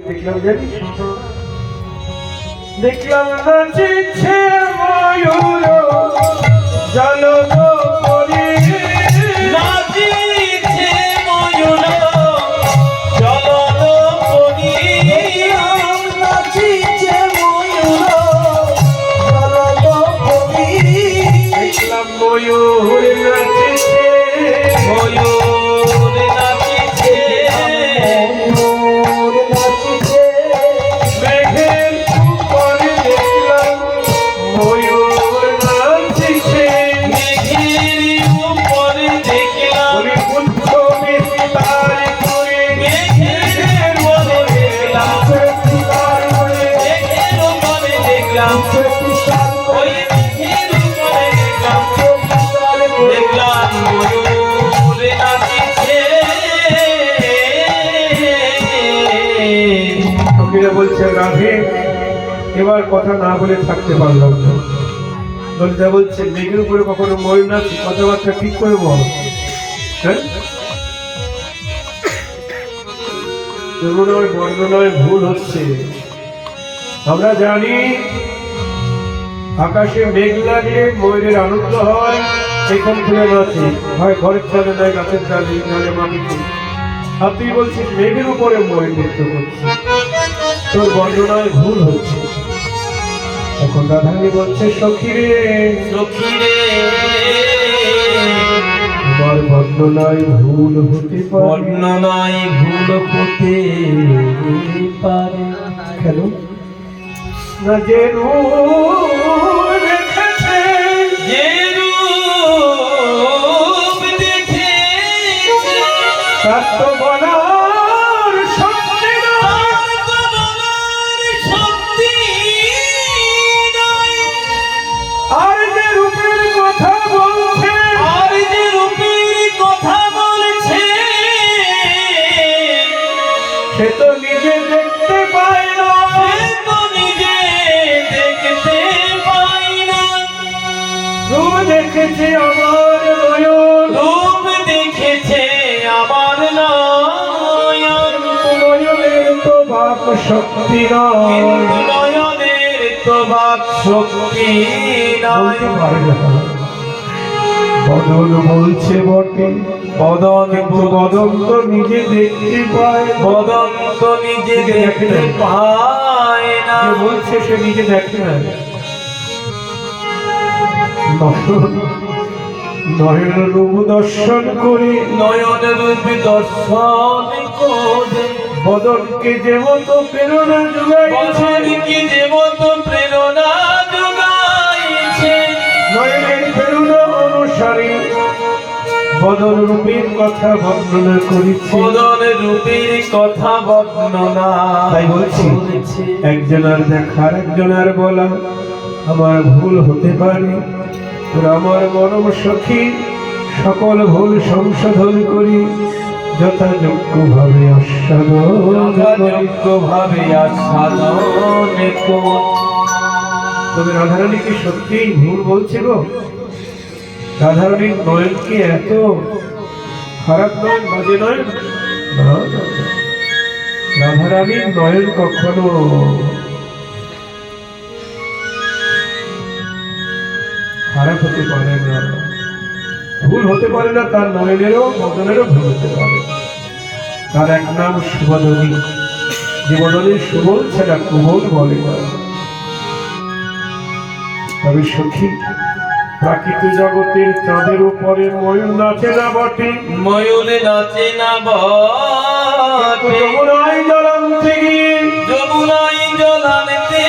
দেখলাম জানিস দেখলাম নাচিছে ময়ূর জলদ রাধে এবার কথা না বলে থাকতে পারলাম না। ললিতা বলছে, মেঘের উপরে কখনো ময়ূর নাচি? কথাবার্তা ঠিক করে বল। হ্যাঁ? বর্ণনায় বর্ণনায় ভুল হচ্ছে। আমরা জানি আকাশে মেঘ লাগলে ময়ূরের আনন্দ হয় সেখান থেকে নাচে। হয় ঘরের চালে নয়, গাছের চালে নাহলে মাটিতে। আর তুই বলছিস, মেঘের উপরে ময়ূর নৃত্য করছে তোর বর্ণনায় ভুল হচ্ছে এখন রাধারানী বলছে সখী রে সখিরে আমার বর্ণনায় ভুল হতে পারে। বর্ণনায় ভুল হতে পারে। কেন? না যে রূপ দেখেছে যে রূপ দেখেছে তার তো শক্তি নয়নের শক্তি। বদন বলছে বটে। বদন বদন তো নিজে দেখতে পায়। বদন তো নিজে দেখতে পায়। না। বলছে সে নিজে দেখে না নয়ন- রূপ দর্শন করে। নয়ন রূপ দর্শন করে। বদনকে যে মতো প্রেরণা যোগাইছে বদনকে যে মতো প্রেরণা যোগাইছে। নয়নের প্রেরণা অনুসারে বদন রূপের কথা বর্ণনা করেছে। বদন রূপের কথা বর্ণনা তাই বলছি। একজনের দেখার একজনের বলা আমার ভুল হতে পারে। আমার মরম সখী সকল ভুল সংশোধন করি। যথাযোগ্য ভাবে আস্বাদন যথাযোগ্য ভাবে আস্বাদন তবে রাধারানী কি সত্যিই ভুল বলছে গো? রাধারানীর নয়ন কি এত খারাপ নয়ন বাজে নয়ন না না, না। রাধারানীর নয়ন কখনো খারাপ হতে পারে না। ভুল হতে পারে না তার নয়নেরও মদনেরও ভুল হতে পারে। তার এক নাম সুবদনী জীবনের সুবল ছাড়া কুবল বলে। তবে সখী প্রাকৃত জগতের চাঁদের উপরে ময়ূর নাচে না বটে। ময়ূর নাচে না বটে। যমুনায় জলান্তে গিয়ে যমুনাই জলানতে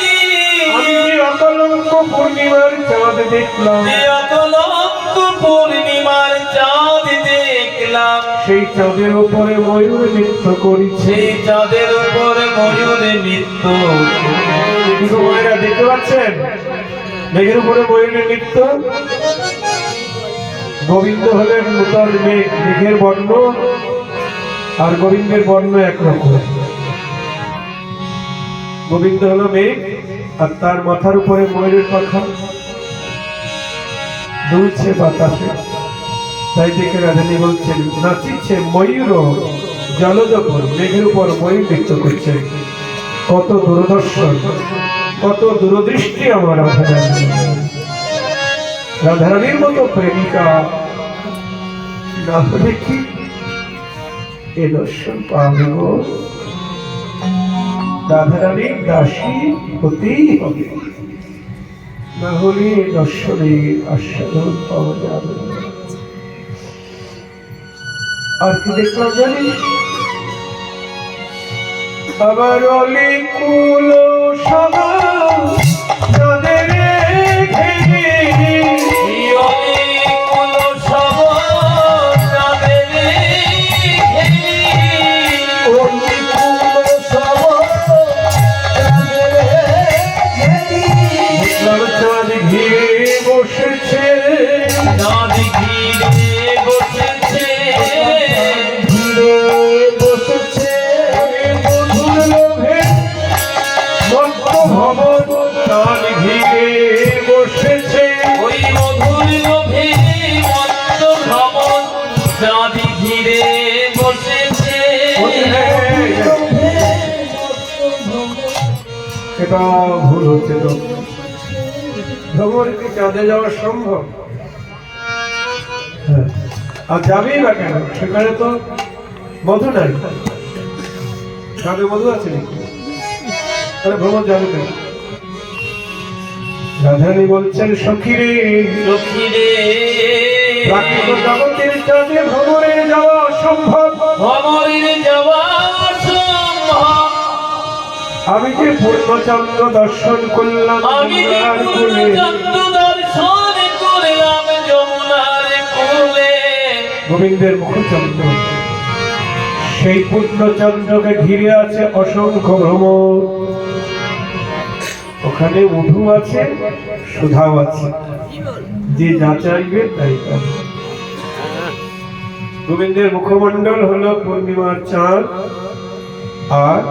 গিয়ে আমি অকলঙ্ক পূর্ণিমার চাঁদ দেখলাম। যে অতলঙ্ক পূর্ণিমার চাঁদ দেখলাম। সেই চাঁদের উপরে ময়ূর নৃত্য করেছে। সেই চাঁদের উপর ময়ূর নৃত্য কিন্তু দেখতে পাচ্ছেন? মেঘের উপরে ময়ূরের নৃত্য। গোবিন্দ হলেন নূতন মেঘ মেঘের বর্ণ আর গোবিন্দের বর্ণ একরকম। গোবিন্দ হলো মেঘ আর তার মাথার উপরে ময়ূরের পাখা। দুলছে বাতাসে। তাই দেখে রাধানী বলছেন নাচিছে ময়ূর, জলজ উপর, মেঘের উপর মই নৃত্য করছে। কত দূরদর্শন, কত দূরদৃষ্টি আমার রাধারানী। রাধারানীর মতো প্রেমিকা না হলে কি এ দর্শন পাবে রাধারানীর দাসী হতেই হবে। না হলে দর্শনে আস্বাদন পাওয়া যাবে। আর কি দেখলাম জানিস আবার অলিকুল সভা তাদের সেটা ভুল হচ্ছে তো ভ্রমণে কি চাঁদে যাওয়া সম্ভব। আর যাবেই বা কেন? সেখানে তো মধু নাই। চাঁদে মধু আছে? তাহলে ভ্রমণ যাবে কেন? রাধারানী বলছেন সখী রে সখীরে। প্রাকৃত জগতের চাঁদে ভ্রমণে যাওয়া অসম্ভব। ভ্রমণের যাওয়া সম্ভব আমি যে পূর্ণচন্দ্র দর্শন করলাম আমি। পূর্ণচন্দ্র গোবিন্দের মুখচন্দ্র। সেই পূর্ণচন্দ্রকে ঘিরে আছে অসংখ্য ভ্রমর। ওখানে মধু আছে, সুধাও আছে। যে যা চাইবে তাই গোবিন্দের মুখমণ্ডল হলো পূর্ণিমার চাঁদ, আর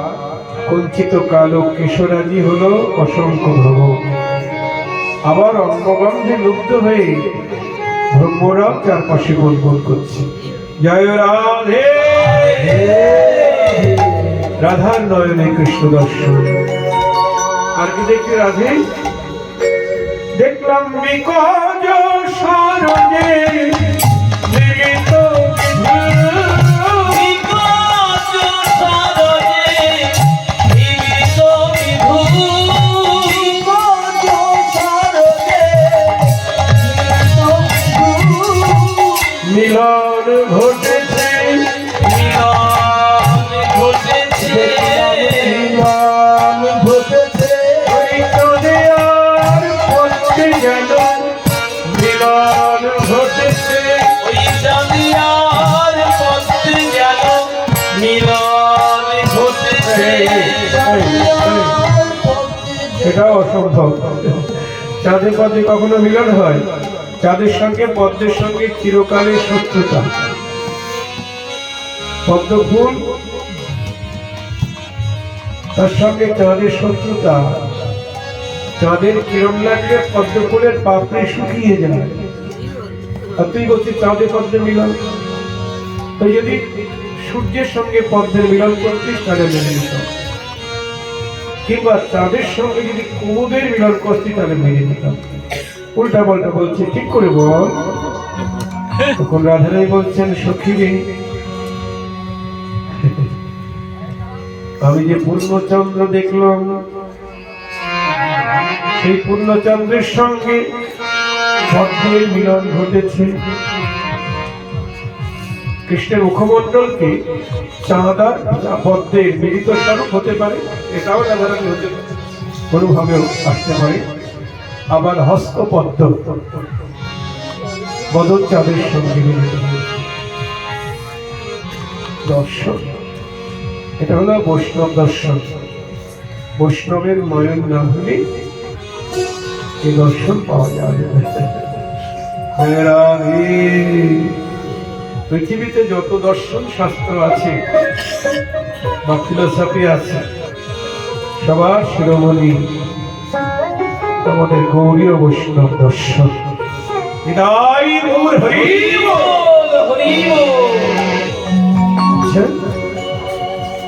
কঞ্চিত কালো কেশরাজি হলো অসংখ্য ভ্রমর। আবার অঙ্গগন্ধে লুপ্ত হয়ে ব্রহ্মরাও চারপাশে গোল গোল করছে। জয় রাধে। রাধার নয়নে কৃষ্ণ দর্শন। আর কি দেখছি রাধে? দেখলাম বিকজ সরজে সেটাও অসম্ভব চাঁদে পদে কখনো মিলন হয়, চাঁদের সঙ্গে পদ্মের সঙ্গে চিরকালের শত্রুতা। পদ্ম ফুল তার সঙ্গে চাঁদের শত্রুতা। চাঁদের কিরণ লাগলে পদ্ম ফুলের পাপড়ি শুকিয়ে যায়। আর তুই বলছিস চাঁদে পদ্মে মিলন? তো যদি সূর্যের সঙ্গে পদ্মের মিলন করতিস, তাহলে মেনে নিতাম কিংবা চাঁদের সঙ্গে যদি কুমুদের মিলন করতি তাহলে মেনে নিতাম। উল্টা পাল্টা বলছে, ঠিক করে বল। তখন রাধারাই বলছেন, সখী রে, আমি যে পূর্ণচন্দ্র দেখলাম, সেই পূর্ণচন্দ্রের সঙ্গে পদ্মের মিলন ঘটেছে। কৃষ্ণের মুখমণ্ডলকে চাঁদার পদ্মের মিলিত স্বরূপ হতে পারে, এটাও রাধারানী হতে পারে কোনোভাবেও আসতে পারে। আবার হস্তপদ্ম বদল চাঁদের সঙ্গে মিলিত। দর্শন, এটা হলো বৈষ্ণব দর্শন। বৈষ্ণবের নয়ন না হলে এই দর্শন পাওয়া যাবে না। পৃথিবীতে যত দর্শন শাস্ত্র আছে বা ফিলোসফি আছে, সবার শিরোমণি আমাদের গৌরীয় বৈষ্ণব দর্শন?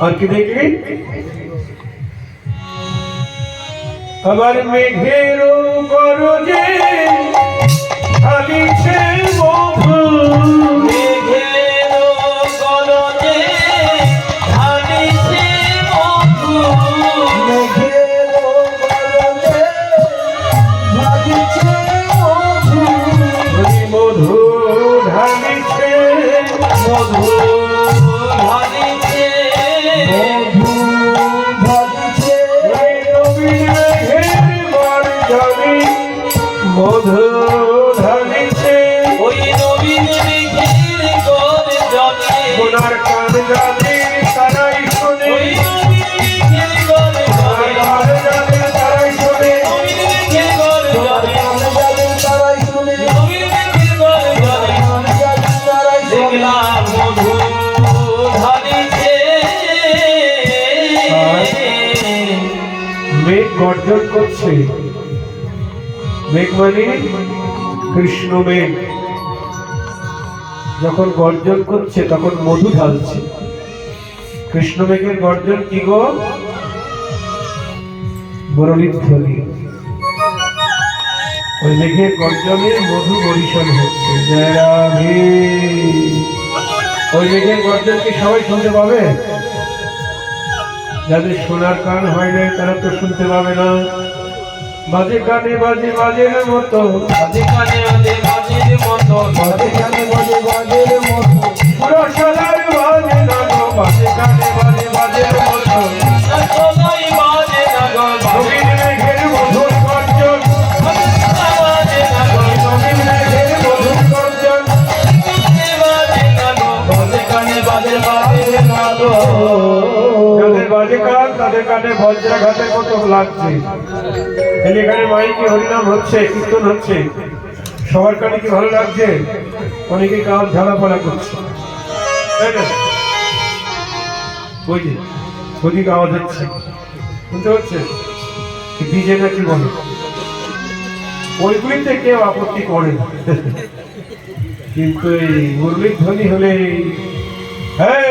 আর কি দেখলি? আবার মেঘের গরজে আলিছে মধু। করছে মেঘ মানে কৃষ্ণ মেঘ যখন গর্জন করছে, তখন মধু ঢালছে। কৃষ্ণ মেঘের গর্জন কি গো? মুরলীর ধ্বনি। ওই মেঘের গর্জনে মধু বরিশন হচ্ছে। ওই মেঘের গর্জন কি সবাই শুনতে পাবে? যাদের সোনার কান হয় না তারা তো শুনতে পাবে না। বাজে কানে বাজে বাজের মতো। বাজে কানে বাজে বাজের মতো। বাজে গানে বাজে বাজের মতো। সোনার বাজে না গো বাজে কানে বাজে বাজের মতো। সবাই বাজে না গো বাজে মেঘের মধুর গর্জন। বাজে না গো নবীন মেঘের মধুর গর্জন। বাজে না গো বাজে কানে বাজে বাজে না গো যাদের বাজে কান তাদের কানে বজ্রাঘাতের মতো লাগছে। এখানে মাইকে হরিনাম হচ্ছে, কীর্তন হচ্ছে। সবার কানে কি ভালো লাগছে? অনেকে কান ঝালাপালা করছে। আওয়াজ হচ্ছে। শুনতে হচ্ছে নাকি বলে? ওইগুলিতে কেউ আপত্তি করে না। কিন্তু এই মুরলির ধ্বনি হলে হ্যাঁ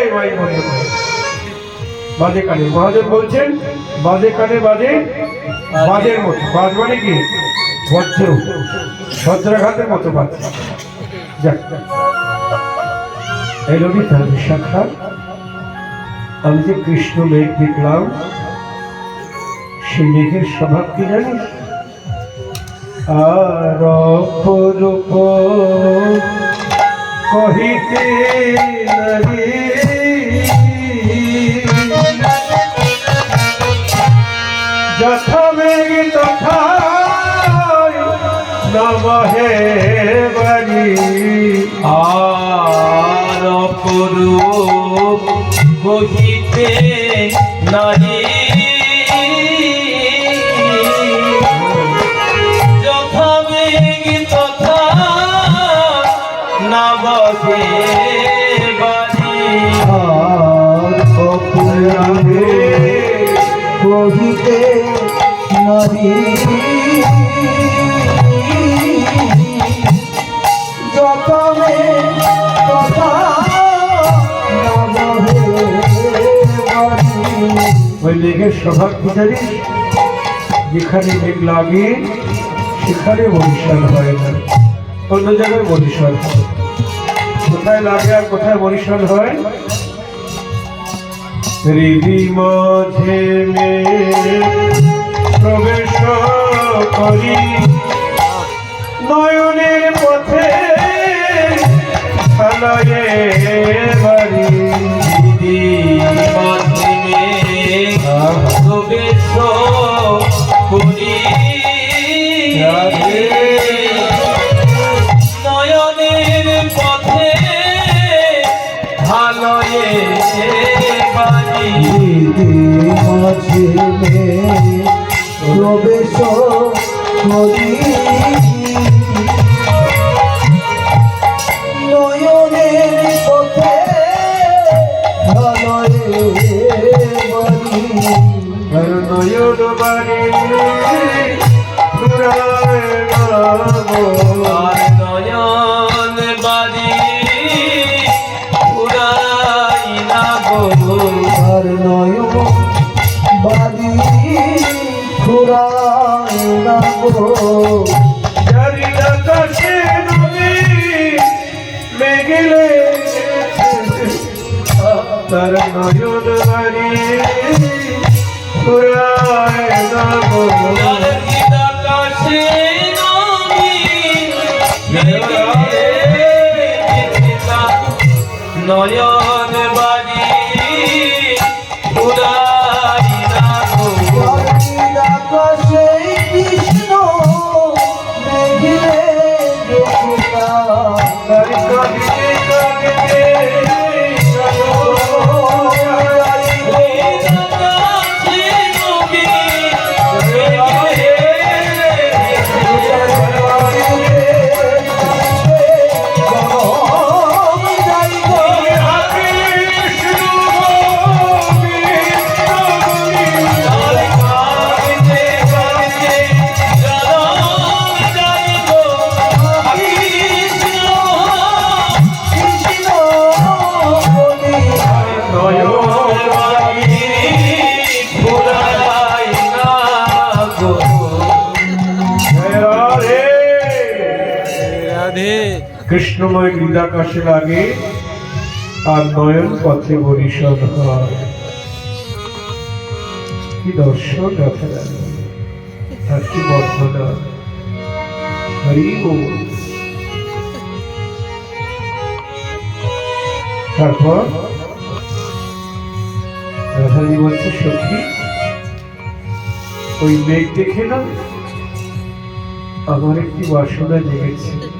বাজে কানে। মহাজন বলছেন, বাজে কানে বাজে বাজের মতো। বাজ মানে কি? বজ্র বজ্রাঘাতের মতো বাজ। যাক। তার শাখা আমি যে কৃষ্ণ মেঘ দেখলাম, সে মেঘের স্বভাব কি জানিস? আর অপরূপ কহিতে নারী যথা মেঘ তথা নমহে বাড়ি আর অপরূপ কহিতে নারী ওই মেঘের স্বভাব কি যেখানে মেঘ লাগে, সেখানে বরিশাল হয় না। অন্য জায়গায় বরিশাল হয়। কোথায় লাগে আর কোথায় বরিশাল হয়? হৃদি মাঝে মেঘ প্রবেশ করি। নয়নের পথে আলয়ে বাড়ি। প্রবেশ করি নয়নের পথে ভালয়ে বাড়ি। মাঝে প্রবেশ করি নয়নের পথে ভালয়ে বাড়ি নয়ন বাড়ি ঘুরায় নামো। আর নয়ন বাড়ি উড়াই না গো। জারি আকাশে নবী মেঘলে তার নয়ন তার কাঁদিতে কৃষ্ণময় গীতাকাশে লাগে আর নয়ন পথে বরিশন হয়। কি দর্শন আর কি বর্ণনা? হরি তারপর? রাধাজি বলছে, সখী, ওই মেঘ দেখে না? আমার একটি বাসনা জেগেছে।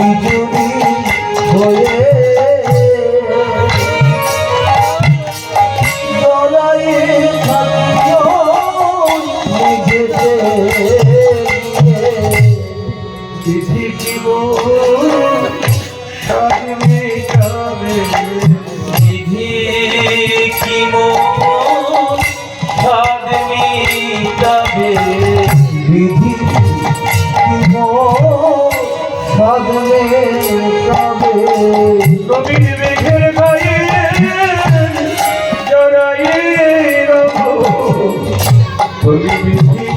বিজুলি হয়ে বলি বিধি কি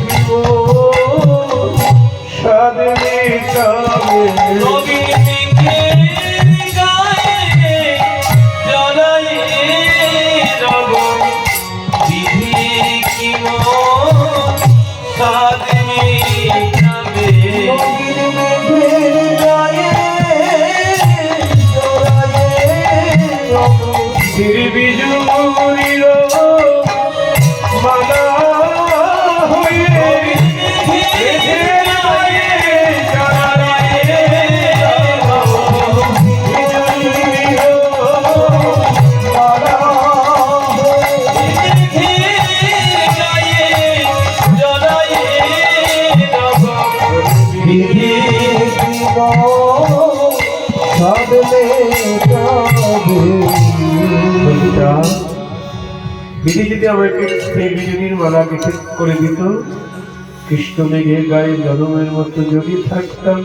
বিধি যদি আমাকে সেই বিজুলির মালা কিছু করে দিত, কৃষ্ণ মেঘের গায়ে জনমের মতো যদি থাকতাম,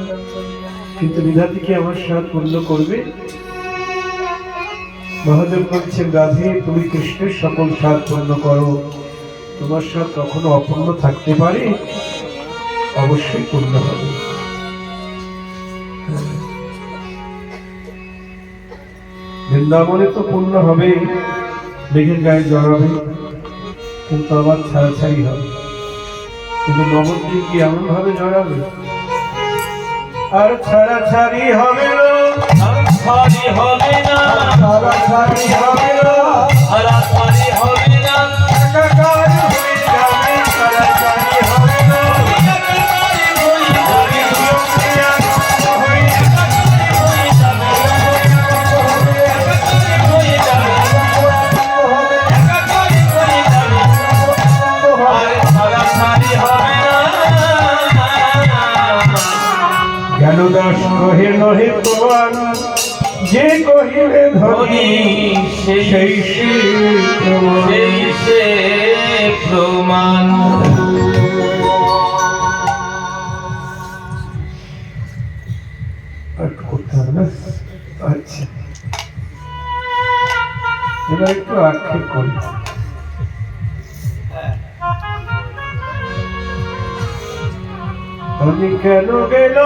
কিন্তু বিধাতি কি আমার সাথ পূর্ণ করবে? মহাদেব বলছেন, রাধে, তুমি কৃষ্ণের সকল স্বাদ পূর্ণ করো। তোমার স্বাদ কখনো অপূর্ণ থাকতে পারে? অবশ্যই পূর্ণ হবে। বৃন্দাবনে তো পূর্ণ হবে মেঘের গায়ে জড়াবে কিন্তু আবার ছাড়াছাড়ি হবে। কিন্তু নবদ্বীপ কি এমন ভাবে জড়াবে? আর ছাড়াছাড়ি হবে না। হবে না। ছাড়াছাড়ি হবে না। নহে প্রমাণ যে কহিবে ধনী সেই সে প্রমাণ। আচ্ছা। আমি কেন গেল